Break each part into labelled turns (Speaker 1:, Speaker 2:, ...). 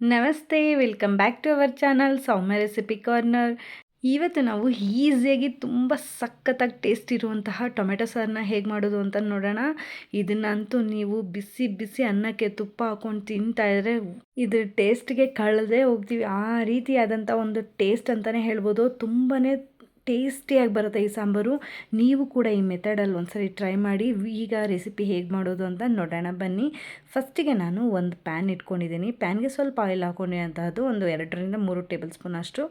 Speaker 1: ನಮಸ್ತೆ, welcome back to our channel Soumya recipe corner. ಇವತ್ತು ನಾವು ಈಸಿಯಾಗಿ ತುಂಬ ಸಖತ್ತಾಗಿ ಟೇಸ್ಟ್ ಇರುವಂತಹ ಟೊಮೆಟೊ ಸಾರನ್ನ ಹೇಗೆ ಮಾಡೋದು ಅಂತ ನೋಡೋಣ. ಇದನ್ನಂತೂ ನೀವು ಬಿಸಿ ಬಿಸಿ ಅನ್ನಕ್ಕೆ ತುಪ್ಪ ಹಾಕೊಂಡು ತಿಂತಾ ಇದ್ರೆ ಇದ್ರ ಟೇಸ್ಟ್ಗೆ ಕಳೆದೇ ಹೋಗ್ತೀವಿ. ಆ ರೀತಿಯಾದಂಥ ಒಂದು ಟೇಸ್ಟ್ ಅಂತಲೇ ಹೇಳ್ಬೋದು. ತುಂಬಾ ಟೇಸ್ಟಿಯಾಗಿ ಬರುತ್ತೆ ಈ ಸಾಂಬಾರು. ನೀವು ಕೂಡ ಈ ಮೆಥಡಲ್ಲಿ ಒಂದ್ಸರಿ ಟ್ರೈ ಮಾಡಿ, ಈಗ ರೆಸಿಪಿ ಹೇಗೆ ಮಾಡೋದು ಅಂತ ನೋಡೋಣ. ಬನ್ನಿ. ಫಸ್ಟಿಗೆ ನಾನು ಒಂದು ಪ್ಯಾನ್ ಇಟ್ಕೊಂಡಿದ್ದೀನಿ. ಪ್ಯಾನ್ಗೆ ಸ್ವಲ್ಪ ಆಯಿಲ್ ಹಾಕೊಂಡಿರೋಂತಹದ್ದು ಒಂದು ಎರಡರಿಂದ ಮೂರು ಟೇಬಲ್ ಸ್ಪೂನ್ ಅಷ್ಟು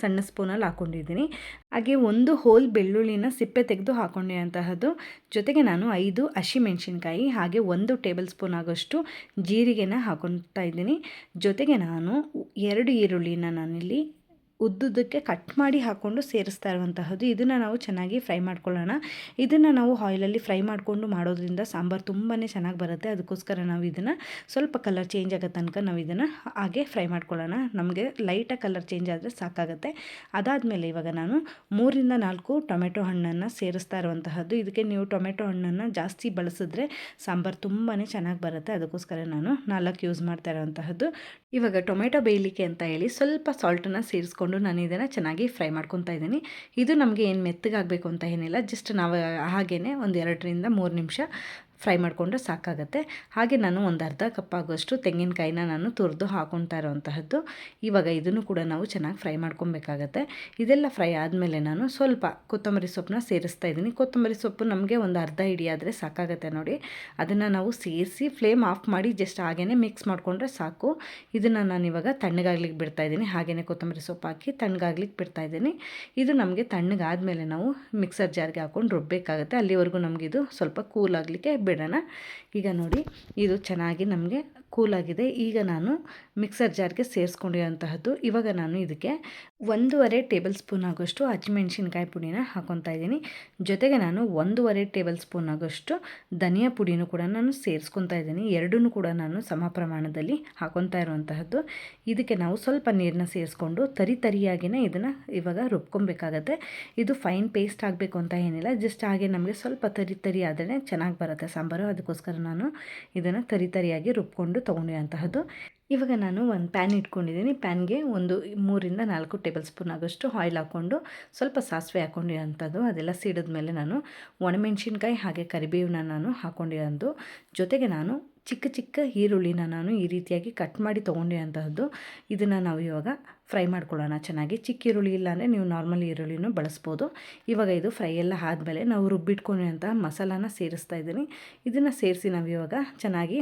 Speaker 1: ಸಣ್ಣ ಸ್ಪೂನಲ್ಲಿ ಹಾಕ್ಕೊಂಡಿದ್ದೀನಿ ಹಾಗೆ ಒಂದು ಹೋಲ್ ಬೆಳ್ಳುಳ್ಳಿನ ಸಿಪ್ಪೆ ತೆಗೆದು ಹಾಕೊಂಡಿರೋಂತಹದ್ದು. ಜೊತೆಗೆ ನಾನು ಐದು ಹಸಿಮೆಣ್ಸಿನ್ಕಾಯಿ, ಹಾಗೆ ಒಂದು ಟೇಬಲ್ ಸ್ಪೂನ್ ಆಗೋಷ್ಟು ಜೀರಿಗೆನ ಹಾಕೊತಾ ಇದ್ದೀನಿ. ಜೊತೆಗೆ ನಾನು ಎರಡು ಈರುಳ್ಳಿನ ನಾನಿಲ್ಲಿ ಉದ್ದುದಕ್ಕೆ ಕಟ್ ಮಾಡಿ ಹಾಕ್ಕೊಂಡು ಸೇರಿಸ್ತಾ ಇರುವಂತಹದ್ದು. ಇದನ್ನು ನಾವು ಚೆನ್ನಾಗಿ ಫ್ರೈ ಮಾಡ್ಕೊಳ್ಳೋಣ. ಇದನ್ನು ನಾವು ಆಯಿಲಲ್ಲಿ ಫ್ರೈ ಮಾಡಿಕೊಂಡು ಮಾಡೋದ್ರಿಂದ ಸಾಂಬಾರು ತುಂಬಾ ಚೆನ್ನಾಗಿ ಬರುತ್ತೆ. ಅದಕ್ಕೋಸ್ಕರ ನಾವು ಇದನ್ನು ಸ್ವಲ್ಪ ಕಲರ್ ಚೇಂಜ್ ಆಗೋ ತನಕ ನಾವು ಇದನ್ನು ಹಾಗೆ ಫ್ರೈ ಮಾಡ್ಕೊಳ್ಳೋಣ. ನಮಗೆ ಲೈಟಾಗಿ ಕಲರ್ ಚೇಂಜ್ ಆದರೆ ಸಾಕಾಗುತ್ತೆ. ಅದಾದಮೇಲೆ ಇವಾಗ ನಾನು ಮೂರಿಂದ ನಾಲ್ಕು ಟೊಮೆಟೊ ಹಣ್ಣನ್ನು ಸೇರಿಸ್ತಾ ಇರುವಂತಹದ್ದು. ಇದಕ್ಕೆ ನೀವು ಟೊಮೆಟೊ ಹಣ್ಣನ್ನು ಜಾಸ್ತಿ ಬಳಸಿದ್ರೆ ಸಾಂಬಾರು ತುಂಬಾ ಚೆನ್ನಾಗಿ ಬರುತ್ತೆ. ಅದಕ್ಕೋಸ್ಕರ ನಾನು ನಾಲ್ಕು ಯೂಸ್ ಮಾಡ್ತಾ ಇರುವಂತಹದ್ದು. ಇವಾಗ ಟೊಮೆಟೊ ಬೇಯಲಿಕ್ಕೆ ಅಂತ ಹೇಳಿ ಸ್ವಲ್ಪ ಸಾಲ್ಟನ್ನು ಸೇರಿಸ್ಕೊಂಡು ನಾನು ಇದನ್ನು ಚೆನ್ನಾಗಿ ಫ್ರೈ ಮಾಡ್ಕೊತಾ ಇದ್ದೀನಿ. ಇದು ನಮಗೆ ಏನು ಮೆತ್ತಗಾಗಬೇಕು ಅಂತ ಏನಿಲ್ಲ ಜಸ್ಟ್ ನಾವು ಹಾಗೇ ಒಂದು ಎರಡರಿಂದ ಮೂರು ನಿಮಿಷ ಫ್ರೈ ಮಾಡಿಕೊಂಡ್ರೆ ಸಾಕಾಗುತ್ತೆ. ಹಾಗೆ ನಾನು ಒಂದು ಅರ್ಧ ಕಪ್ ಆಗೋಷ್ಟು ತೆಂಗಿನಕಾಯಿನ ನಾನು ತುರಿದು ಹಾಕೊತಾ ಇರೋವಂತಹದ್ದು. ಇವಾಗ ಇದನ್ನು ಕೂಡ ನಾವು ಚೆನ್ನಾಗಿ ಫ್ರೈ ಮಾಡ್ಕೊಬೇಕಾಗತ್ತೆ ಇದೆಲ್ಲ ಫ್ರೈ ಆದಮೇಲೆ ನಾನು ಸ್ವಲ್ಪ ಕೊತ್ತಂಬರಿ ಸೊಪ್ಪನ್ನ ಸೇರಿಸ್ತಾ ಇದ್ದೀನಿ. ಕೊತ್ತಂಬರಿ ಸೊಪ್ಪು ನಮಗೆ ಒಂದು ಅರ್ಧ ಹಿಡಿಯಾದರೆ ಸಾಕಾಗುತ್ತೆ ನೋಡಿ. ಅದನ್ನು ನಾವು ಸೇರಿಸಿ ಫ್ಲೇಮ್ ಆಫ್ ಮಾಡಿ ಜಸ್ಟ್ ಹಾಗೇ ಮಿಕ್ಸ್ ಮಾಡಿಕೊಂಡ್ರೆ ಸಾಕು. ಇದನ್ನು ನಾನು ಇವಾಗ ತಣ್ಣಗಾಗ್ಲಿಕ್ಕೆ ಬಿಡ್ತಾ ಇದ್ದೀನಿ. ಹಾಗೆಯೇ ಕೊತ್ತಂಬರಿ ಸೊಪ್ಪು ಹಾಕಿ ತಣ್ಣಗಾಗ್ಲಿಕ್ಕೆ ಬಿಡ್ತಾ ಇದ್ದೀನಿ. ಇದು ನಮಗೆ ತಣ್ಣಗಾದಮೇಲೆ ನಾವು ಮಿಕ್ಸರ್ ಜಾರ್ಗೆ ಹಾಕ್ಕೊಂಡು ರುಬ್ಬಬೇಕಾಗುತ್ತೆ ಅಲ್ಲಿವರೆಗೂ ನಮಗಿದು ಸ್ವಲ್ಪ ಕೂಲ್ ಆಗಲಿಕ್ಕೆ ಬಿಡೋಣ ಈಗ ನೋಡಿ ಇದು ಚೆನ್ನಾಗಿ ನಮಗೆ ಕೂಲಾಗಿದೆ. ಈಗ ನಾನು ಮಿಕ್ಸರ್ ಜಾರ್ಗೆ ಸೇರಿಸ್ಕೊಂಡಿರೋಂತಹದ್ದು. ಇವಾಗ ನಾನು ಇದಕ್ಕೆ ಒಂದೂವರೆ ಟೇಬಲ್ ಸ್ಪೂನ್ ಆಗೋಷ್ಟು ಹಸಿಮೆಣ್ಸಿನ್ಕಾಯಿ ಪುಡಿನ ಹಾಕೊತಾ ಇದ್ದೀನಿ. ಜೊತೆಗೆ ನಾನು ಒಂದೂವರೆ ಟೇಬಲ್ ಸ್ಪೂನ್ ಆಗೋಷ್ಟು ಧನಿಯಾ ಪುಡಿನೂ ಕೂಡ ನಾನು ಸೇರಿಸ್ಕೊತಾ ಇದ್ದೀನಿ. ಎರಡೂ ಕೂಡ ನಾನು ಸಮ ಪ್ರಮಾಣದಲ್ಲಿ ಹಾಕೊತಾ ಇರುವಂತಹದ್ದು ಇದಕ್ಕೆ ನಾವು ಸ್ವಲ್ಪ ನೀರನ್ನ ಸೇರಿಸ್ಕೊಂಡು ತರಿ ತರಿಯಾಗಿಯೇ ಇದನ್ನು ಇವಾಗ ರುಬ್ಕೊಬೇಕಾಗತ್ತೆ ಇದು ಫೈನ್ ಪೇಸ್ಟ್ ಆಗಬೇಕು ಅಂತ ಏನಿಲ್ಲ. ಜಸ್ಟ್ ಹಾಗೆ ನಮಗೆ ಸ್ವಲ್ಪ ತರಿ ತರಿ ಆದರೆ ಚೆನ್ನಾಗಿ ಬರುತ್ತೆ ಸಾಂಬಾರು. ಅದಕ್ಕೋಸ್ಕರ ನಾನು ಇದನ್ನು ತರಿ ತರಿಯಾಗಿ ರುಬ್ಕೊಂಡು ತೊಗೊಂಡಿರೋಂತಹದ್ದು ಇವಾಗ ನಾನು ಒಂದು ಪ್ಯಾನ್ ಇಟ್ಕೊಂಡಿದ್ದೀನಿ. ಪ್ಯಾನ್ಗೆ ಒಂದು ಮೂರಿಂದ ನಾಲ್ಕು ಟೇಬಲ್ ಸ್ಪೂನ್ ಆಗೋಷ್ಟು ಆಯಿಲ್ ಹಾಕ್ಕೊಂಡು, ಸ್ವಲ್ಪ ಸಾಸಿವೆ ಹಾಕ್ಕೊಂಡಿರೋಂಥದ್ದು ಅದೆಲ್ಲ ಸಿಡಿದ ಮೇಲೆ ನಾನು ಒಣಮೆಣ್ಸಿನ್ಕಾಯಿ ಹಾಗೆ ಕರಿಬೇವನ್ನ ನಾನು ಹಾಕ್ಕೊಂಡಿರೋದು ಜೊತೆಗೆ ನಾನು ಚಿಕ್ಕ ಚಿಕ್ಕ ಈರುಳ್ಳಿನ ನಾನು ಈ ರೀತಿಯಾಗಿ ಕಟ್ ಮಾಡಿ ತೊಗೊಂಡಿರೋಂತಹದ್ದು ಇದನ್ನು ನಾವು ಇವಾಗ ಫ್ರೈ ಮಾಡ್ಕೊಳ್ಳೋಣ. ಚೆನ್ನಾಗಿ ಚಿಕ್ಕ ಈರುಳ್ಳಿ ಇಲ್ಲ ಅಂದರೆ ನೀವು ನಾರ್ಮಲ್ ಈರುಳ್ಳಿನೂ ಬಳಸ್ಬೋದು. ಇವಾಗ ಇದು ಫ್ರೈ ಎಲ್ಲ ಆದಮೇಲೆ ನಾವು ರುಬ್ಬಿಟ್ಕೊಂಡಿರೋಂತಹ ಮಸಾಲಾನ ಸೇರಿಸ್ತಾ ಇದ್ದೀನಿ. ಇದನ್ನು ಸೇರಿಸಿ ನಾವು ಇವಾಗ ಚೆನ್ನಾಗಿ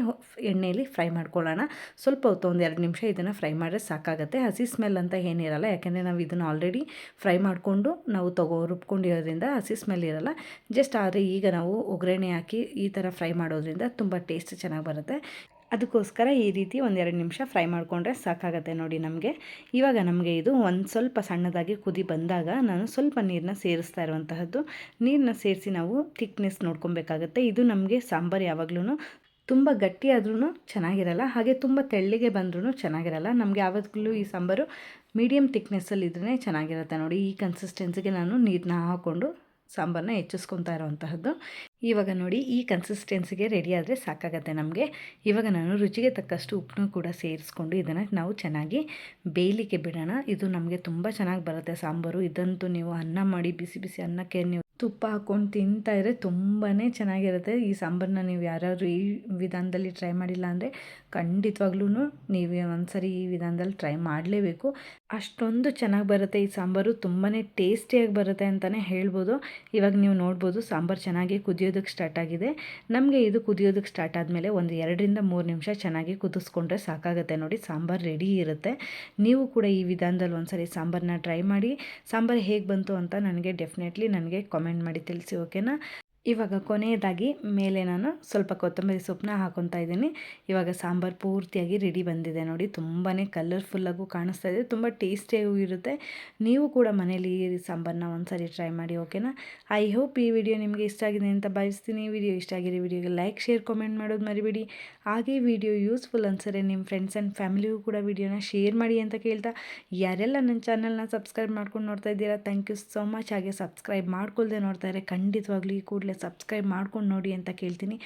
Speaker 1: ಎಣ್ಣೆಯಲ್ಲಿ ಫ್ರೈ ಮಾಡ್ಕೊಳ್ಳೋಣ. ಸ್ವಲ್ಪ ಹೊತ್ತು ಒಂದು ಎರಡು ನಿಮಿಷ ಇದನ್ನು ಫ್ರೈ ಮಾಡಿದ್ರೆ ಸಾಕಾಗುತ್ತೆ. ಹಸಿ ಸ್ಮೆಲ್ ಅಂತ ಏನಿರಲ್ಲ, ಯಾಕೆಂದರೆ ನಾವು ಇದನ್ನು ಆಲ್ರೆಡಿ ಫ್ರೈ ಮಾಡಿಕೊಂಡು ನಾವು ತಗೋ, ರುಬ್ಕೊಂಡಿರೋದ್ರಿಂದ ಹಸಿ ಸ್ಮೆಲ್ ಇರಲ್ಲ. ಜಸ್ಟ್ ಆದರೆ ಈಗ ನಾವು ಒಗ್ಗರಣೆ ಹಾಕಿ ಈ ಥರ ಫ್ರೈ ಮಾಡೋದ್ರಿಂದ ತುಂಬ ಟೇಸ್ಟ್ ಚೆನ್ನಾಗಿ ಬರುತ್ತೆ. ಅದಕ್ಕೋಸ್ಕರ ಈ ರೀತಿ ಒಂದೆರಡು ನಿಮಿಷ ಫ್ರೈ ಮಾಡಿಕೊಂಡ್ರೆ ಸಾಕಾಗತ್ತೆ ನೋಡಿ ನಮಗೆ. ಇವಾಗ ನಮಗೆ ಇದು ಒಂದು ಸ್ವಲ್ಪ ಸಣ್ಣದಾಗಿ ಕುದಿ ಬಂದಾಗ ನಾನು ಸ್ವಲ್ಪ ನೀರನ್ನ ಸೇರಿಸ್ತಾ ಇರುವಂತಹದ್ದು. ನೀರನ್ನ ಸೇರಿಸಿ ನಾವು ಥಿಕ್ನೆಸ್ ನೋಡ್ಕೊಬೇಕಾಗತ್ತೆ. ಇದು ನಮಗೆ ಸಾಂಬಾರು ಯಾವಾಗಲೂ ತುಂಬ ಗಟ್ಟಿಯಾದ್ರೂ ಚೆನ್ನಾಗಿರಲ್ಲ, ಹಾಗೆ ತುಂಬ ತೆಳ್ಳಿಗೆ ಬಂದ್ರೂ ಚೆನ್ನಾಗಿರಲ್ಲ. ನಮಗೆ ಯಾವಾಗಲೂ ಈ ಸಾಂಬಾರು ಮೀಡಿಯಮ್ ಥಿಕ್ನೆಸ್ಸಲ್ಲಿ ಇದ್ರೇ ಚೆನ್ನಾಗಿರುತ್ತೆ ನೋಡಿ. ಈ ಕನ್ಸಿಸ್ಟೆನ್ಸಿಗೆ ನಾನು ನೀರನ್ನ ಹಾಕ್ಕೊಂಡು ಸಾಂಬಾರನ್ನ ಹೆಚ್ಚಿಸ್ಕೊತಾ ಇರೋವಂತಹದ್ದು. ಇವಾಗ ನೋಡಿ, ಈ ಕನ್ಸಿಸ್ಟೆನ್ಸಿಗೆ ರೆಡಿ ಆದರೆ ಸಾಕಾಗತ್ತೆ ನಮಗೆ. ಇವಾಗ ನಾನು ರುಚಿಗೆ ತಕ್ಕಷ್ಟು ಉಪ್ಪನ್ನು ಕೂಡ ಸೇರಿಸ್ಕೊಂಡು ಇದನ್ನು ನಾವು ಚೆನ್ನಾಗಿ ಬೇಯಲಿಕ್ಕೆ ಬಿಡೋಣ. ಇದು ನಮಗೆ ತುಂಬ ಚೆನ್ನಾಗಿ ಬರುತ್ತೆ ಸಾಂಬಾರು. ಇದಂತೂ ನೀವು ಅನ್ನ ಮಾಡಿ, ಬಿಸಿ ಬಿಸಿ ಅನ್ನಕ್ಕೆ ನೀವು ತುಪ್ಪ ಹಾಕ್ಕೊಂಡು ತಿಂತಾ ಇದ್ರೆ ತುಂಬಾ ಚೆನ್ನಾಗಿರುತ್ತೆ. ಈ ಸಾಂಬಾರನ್ನ ನೀವು ಯಾರಾದರೂ ಈ ವಿಧಾನದಲ್ಲಿ ಟ್ರೈ ಮಾಡಿಲ್ಲ ಅಂದರೆ ಖಂಡಿತವಾಗ್ಲೂ ನೀವು ಒಂದ್ಸರಿ ಈ ವಿಧಾನದಲ್ಲಿ ಟ್ರೈ ಮಾಡಲೇಬೇಕು. ಅಷ್ಟೊಂದು ಚೆನ್ನಾಗಿ ಬರುತ್ತೆ ಈ ಸಾಂಬಾರು. ತುಂಬಾ ಟೇಸ್ಟಿಯಾಗಿ ಬರುತ್ತೆ ಅಂತಲೇ ಹೇಳ್ಬೋದು. ಇವಾಗ ನೀವು ನೋಡ್ಬೋದು ಸಾಂಬಾರು ಚೆನ್ನಾಗಿ ಕುದಿಯೋದಕ್ಕೆ ಸ್ಟಾರ್ಟ್ ಆಗಿದೆ. ನಮಗೆ ಇದು ಕುದಿಯೋದಕ್ಕೆ ಸ್ಟಾರ್ಟ್ ಆದಮೇಲೆ ಒಂದು ಎರಡರಿಂದ ಮೂರು ನಿಮಿಷ ಚೆನ್ನಾಗಿ ಕುದಿಸ್ಕೊಂಡ್ರೆ ಸಾಕಾಗುತ್ತೆ ನೋಡಿ. ಸಾಂಬಾರು ರೆಡಿ ಇರುತ್ತೆ. ನೀವು ಕೂಡ ಈ ವಿಧಾನದಲ್ಲಿ ಒಂದ್ಸರಿ ಸಾಂಬಾರನ್ನ ಟ್ರೈ ಮಾಡಿ. ಸಾಂಬಾರು ಹೇಗೆ ಬಂತು ಅಂತ ನನಗೆ ಡೆಫಿನೆಟ್ಲಿ ನನಗೆ ಕಾಮೆಂಟ್ ಮಾಡಿ ತಿಳಿಸಿ ಓಕೆನಾ? ಇವಾಗ ಕೊನೆಯದಾಗಿ ಮೇಲೆ ನಾನು ಸ್ವಲ್ಪ ಕೊತ್ತಂಬರಿ ಸೊಪ್ಪನ್ನ ಹಾಕೊತಾ ಇದ್ದೀನಿ. ಇವಾಗ ಸಾಂಬಾರು ಪೂರ್ತಿಯಾಗಿ ರೆಡಿ ಬಂದಿದೆ ನೋಡಿ. ತುಂಬಾ ಕಲರ್ಫುಲ್ಲಾಗೂ ಕಾಣಿಸ್ತಾ ಇದೆ. ತುಂಬ ಟೇಸ್ಟಿಯಾಗೂ ಇರುತ್ತೆ. ನೀವು ಕೂಡ ಮನೇಲಿ ಈ ಸಾಂಬಾರನ್ನ ಒಂದ್ಸರಿ ಟ್ರೈ ಮಾಡಿ ಓಕೆನಾ ಐ ಹೋಪ್ ಈ ವಿಡಿಯೋ ನಿಮಗೆ ಇಷ್ಟ ಆಗಿದೆ ಅಂತ ಭಾವಿಸ್ತೀನಿ. ವಿಡಿಯೋ ಇಷ್ಟ ಆಗಿದೆ ವಿಡಿಯೋಗೆ ಲೈಕ್ ಶೇರ್ ಕಮೆಂಟ್ ಮಾಡೋದು ಮರಿಬೇಡಿ. ಹಾಗೆ ವಿಡಿಯೋ ಯೂಸ್ಫುಲ್ ಅನ್ಸರೆ ನಿಮ್ಮ ಫ್ರೆಂಡ್ಸ್ ಆ್ಯಂಡ್ ಫ್ಯಾಮಿಲಿಗೂ ಕೂಡ ವಿಡಿಯೋನ ಶೇರ್ ಮಾಡಿ ಅಂತ ಕೇಳ್ತಾ, ಯಾರೆಲ್ಲ ನನ್ನ ಚಾನಲ್ನ ಸಬ್ಸ್ಕ್ರೈಬ್ ಮಾಡ್ಕೊಂಡು ನೋಡ್ತಾ ಇದ್ದೀರಾ ಥ್ಯಾಂಕ್ ಯು ಸೊ ಮಚ್ ಹಾಗೆ ಸಬ್ಸ್ಕ್ರೈಬ್ ಮಾಡ್ಕೊಳ್ದೆ ನೋಡ್ತಾ ಇದ್ದಾರೆ ಖಂಡಿತವಾಗ್ಲೂ ಈ ಕೂಡಲೇ ಸಬ್ಸ್ಕ್ರೈಬ್ ಮಾಡ್ಕೊಂಡು ನೋಡಿ ಅಂತ ಕೇಳ್ತೀನಿ.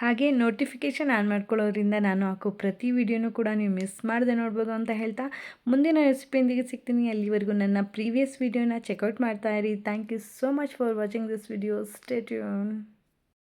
Speaker 1: ಹಾಗೆ ನೋಟಿಫಿಕೇಷನ್ ಆನ್ ಮಾಡ್ಕೊಳ್ಳೋದ್ರಿಂದ ನಾನು ಹಾಕೋ ಪ್ರತಿ ವಿಡಿಯೋನೂ ಕೂಡ ನೀವು ಮಿಸ್ ಮಾಡದೆ ನೋಡ್ಬೋದು ಅಂತ ಹೇಳ್ತಾ ಮುಂದಿನ ರೆಸಿಪಿಯೊಂದಿಗೆ ಸಿಗ್ತೀನಿ. ಅಲ್ಲಿವರೆಗೂ ನನ್ನ ಪ್ರೀವಿಯಸ್ ವಿಡಿಯೋನ ಚೆಕ್ಔಟ್ ಮಾಡ್ತಾ ಇರಿ. Thank you so much for watching this video. Stay tune